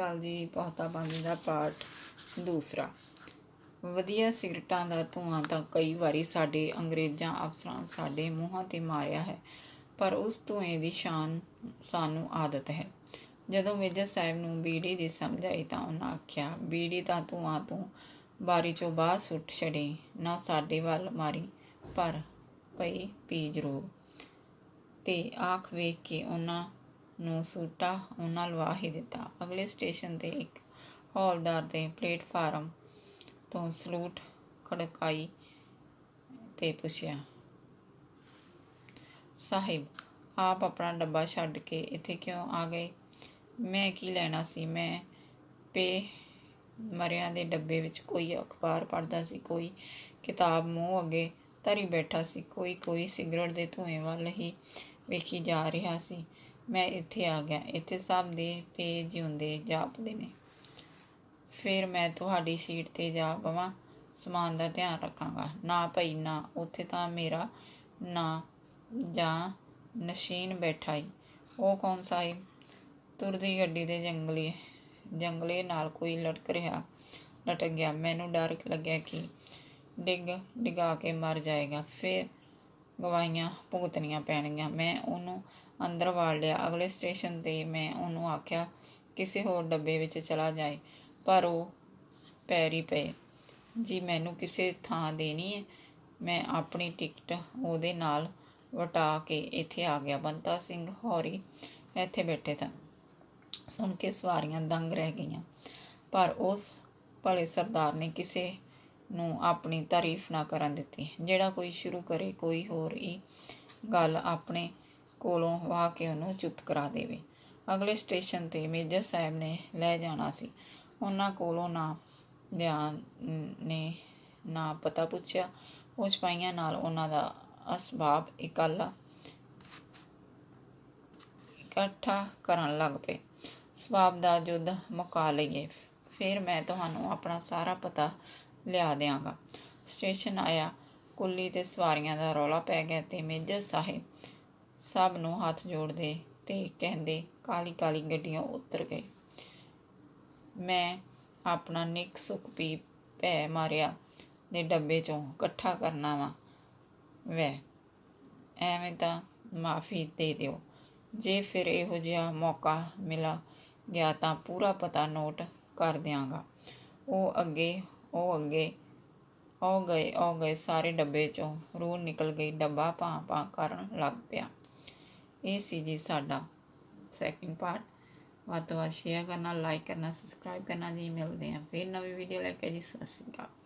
ਅਕਾਲ ਜੀ ਬਹੁਤਾ ਪਾਣੀ ਦਾ ਪਾਠ ਦੂਸਰਾ। ਵਧੀਆ ਸਿਗਰਟਾਂ ਦਾ ਧੂਆਂ ਤਾਂ ਕਈ ਵਾਰੀ ਸਾਡੇ ਅੰਗਰੇਜ਼ਾਂ ਅਫਸਰਾਂ ਸਾਡੇ ਮੂੰਹਾਂ ਤੇ ਮਾਰਿਆ ਹੈ, ਪਰ ਉਸ ਧੂਏ ਦੀ ਸ਼ਾਨ ਸਾਨੂੰ ਆਦਤ ਹੈ। ਜਦੋਂ ਮੇਜਰ ਸਾਹਿਬ ਨੂੰ ਬੀੜੀ ਦੀ ਸਮਝ ਆਈ ਤਾਂ ਉਹਨਾਂ ਆਖਿਆ, ਬੀੜੀ ਤਾਂ ਧੂਆਂ ਤੂੰ ਬਾਰੀ ਚੋਂ ਬਾਹਰ ਸੁੱਟ ਛੜੇ ਨਾ ਸਾਡੇ ਵੱਲ ਮਾਰੀ, ਪਰ ਪਈ ਪੀ ਜ਼ਰੂਰ ਤੇ ਆਖ ਵੇਖ ਕੇ ਉਹਨਾਂ ਨੂੰ ਸੂਟਾ ਉਹਨਾਂ ਲਵਾ ਹੀ ਦਿੱਤਾ। ਅਗਲੇ ਸਟੇਸ਼ਨ ਤੇ ਇੱਕ ਹੌਲਦਾਰ ਦੇ ਪਲੇਟਫਾਰਮ ਤੋਂ ਸਲੂਟ ਖੜਕਾਈ ਤੇ ਪੁੱਛਿਆ, ਸਾਹਿਬ, ਆਪ ਆਪਣਾ ਡੱਬਾ ਛੱਡ ਕੇ ਇੱਥੇ ਕਿਉਂ ਆ ਗਏ? ਮੈਂ ਕੀ ਲੈਣਾ ਸੀ? ਮੈਂ ਪੇ ਮਰਿਆਂ ਦੇ ਡੱਬੇ ਵਿੱਚ ਕੋਈ ਅਖਬਾਰ ਪੜ੍ਹਦਾ ਸੀ, ਕੋਈ ਕਿਤਾਬ ਮੂੰਹ ਅੱਗੇ ਧਰੀ ਬੈਠਾ ਸੀ, ਕੋਈ ਕੋਈ ਸਿਗਰਟ ਦੇ ਧੂਏ ਵੱਲ ਹੀ ਵੇਖੀ ਜਾ ਰਿਹਾ ਸੀ। ਮੈਂ ਇੱਥੇ ਆ ਗਿਆ। ਇੱਥੇ ਸਭ ਦੇ ਪੇ ਜਿਉਂਦੇ ਜਾਪਦੇ ਨੇ। ਫਿਰ ਮੈਂ ਤੁਹਾਡੀ ਸੀਟ ਤੇ ਜਾ ਪਵਾਂ। ਸਮਾਨ ਦਾ ਧਿਆਨ ਰੱਖਾਂਗਾ। ਨਾ ਭਈ, ਨਾ। ਉੱਥੇ ਤਾਂ ਮੇਰਾ ਨਾ ਜਾਂ ਨਸ਼ੀਨ ਬੈਠਾ ਈ। ਉਹ ਕੌਣ ਸਾਹਿਬ? ਤੁਰਦੀ ਗੱਡੀ ਦੇ ਜੰਗਲੀ, ਜੰਗਲੇ ਨਾਲ ਕੋਈ ਲਟਕ ਰਿਹਾ, ਲਟਕ ਗਿਆ। ਮੈਨੂੰ ਡਰ ਲੱਗਿਆ ਕਿ ਡਿੱਗ, ਡਿਗਾ ਕੇ ਮਰ ਜਾਏਗਾ। ਫਿਰ ਗਵਾਈਆਂ ਭੁਗਤਣੀਆਂ ਪੈਣਗੀਆਂ। ਮੈਂ ਉਹਨੂੰ ਅੰਦਰ ਵਾੜ ਲਿਆ। ਅਗਲੇ ਸਟੇਸ਼ਨ ਤੇ ਮੈਂ ਉਹਨੂੰ ਆਖਿਆ, ਕਿਸੇ ਹੋਰ ਡੱਬੇ ਵਿੱਚ ਚਲਾ ਜਾਏ, ਪਰ ਉਹ ਪੈਰੀ ਪਏ। ਜੀ, ਮੈਨੂੰ ਕਿਸੇ ਥਾਂ ਦੇਣੀ ਹੈ ਮੈਂ ਆਪਣੀ ਟਿਕਟ ਉਹਦੇ ਨਾਲ ਵਟਾ ਕੇ ਇੱਥੇ ਆ ਗਿਆ। ਬੰਤਾ ਸਿੰਘ ਹੌਰੀ ਇੱਥੇ ਬੈਠੇ ਸਨ। ਸੁਣ ਕੇ ਸਵਾਰੀਆਂ ਦੰਗ ਰਹਿ ਗਈਆਂ। ਪਰ ਉਸ ਭਲੇ ਸਰਦਾਰ ਨੇ ਕਿਸੇ ਨੂੰ ਆਪਣੀ ਤਾਰੀਫ ਨਾ ਕਰਨ ਦਿੱਤੀ। ਜਿਹੜਾ ਕੋਈ ਸ਼ੁਰੂ ਕਰੇ, ਕੋਈ ਹੋਰ ਹੀ ਗੱਲ ਆਪਣੇ ਕੋਲੋਂ ਵਾਹ ਕੇ ਉਹਨੂੰ ਚੁੱਪ ਕਰਾ ਦੇਵੇ। ਅਗਲੇ ਸਟੇਸ਼ਨ ਤੇ ਮੇਜਰ ਸਾਹਿਬ ਨੇ ਲੈ ਜਾਣਾ ਸੀ। ਉਹਨਾਂ ਕੋਲੋਂ ਨਾ ਧਿਆਨ ਨੇ ਨਾ ਪਤਾ ਪੁੱਛਿਆ। ਉਹ ਸਿਪਾਹੀਆਂ ਨਾਲ ਉਹਨਾਂ ਦਾ ਅਸਬਾਬ ਇਕੱਲਾ ਇਕੱਠਾ ਕਰਨ ਲੱਗ ਪਏ। ਸਵਾਬ ਦਾ ਜੁੱਧ ਮੁਕਾ ਲਈਏ। ਫਿਰ ਮੈਂ ਤੁਹਾਨੂੰ ਆਪਣਾ ਸਾਰਾ ਪਤਾ ਲਿਆ ਦਿਆਂਗਾ। ਸਟੇਸ਼ਨ ਆਇਆ। ਕੁੱਲੀ ਤੇ ਸਵਾਰੀਆਂ ਦਾ ਰੌਲਾ ਪੈ ਗਿਆ ਤੇ ਮੇਜਰ ਸਾਹਿਬ ਸਭ ਨੂੰ ਹੱਥ ਜੋੜਦੇ ਤੇ ਕਹਿੰਦੇ ਕਾਲੀ ਕਾਲੀ ਗੱਡੀਆਂ ਉਤਰ ਗਏ। ਮੈਂ ਆਪਣਾ ਨਿੱਕ ਸੁੱਕ ਪੀ ਭੈ ਮਾਰਿਆ ਦੇ ਡੱਬੇ ਚੋਂ, ਇਕੱਠਾ ਕਰਨਾ ਵਾ। ਵੈ ਐਵੇਂ ਤਾਂ ਮਾਫੀ ਦੇ ਦਿਓ। ਜੇ ਫਿਰ ਇਹੋ ਜਿਹਾ ਮੌਕਾ ਮਿਲਾ ਗਿਆ ਤਾਂ ਪੂਰਾ ਪਤਾ ਨੋਟ ਕਰ ਦਿਆਂਗਾ। ਉਹ ਅੱਗੇ ਉਹ ਅੱਗੇ, ਉਹ ਗਏ ਉਹ ਗਏ ਸਾਰੇ ਡੱਬੇ ਚੋਂ। ਰੂਹ ਨਿਕਲ ਗਈ, ਡੱਬਾ ਭਾਂ ਭਾਂ ਕਰਨ ਲੱਗ ਪਿਆ। ਇਹ ਸੀ ਜੀ ਸਾਡਾ ਸੈਕਿੰਡ ਪਾਰਟ ਵੱਧ ਤੋਂ ਵੱਧ ਸ਼ੇਅਰ ਕਰਨਾ ਲਾਈਕ ਕਰਨਾ ਸਬਸਕ੍ਰਾਈਬ ਕਰਨਾ ਜੀ। ਮਿਲਦੇ ਹਾਂ ਫਿਰ ਨਵੀਂ ਵੀਡੀਓ ਲੈ ਕੇ ਜੀ। ਸਤਿ ਸ਼੍ਰੀ ਅਕਾਲ।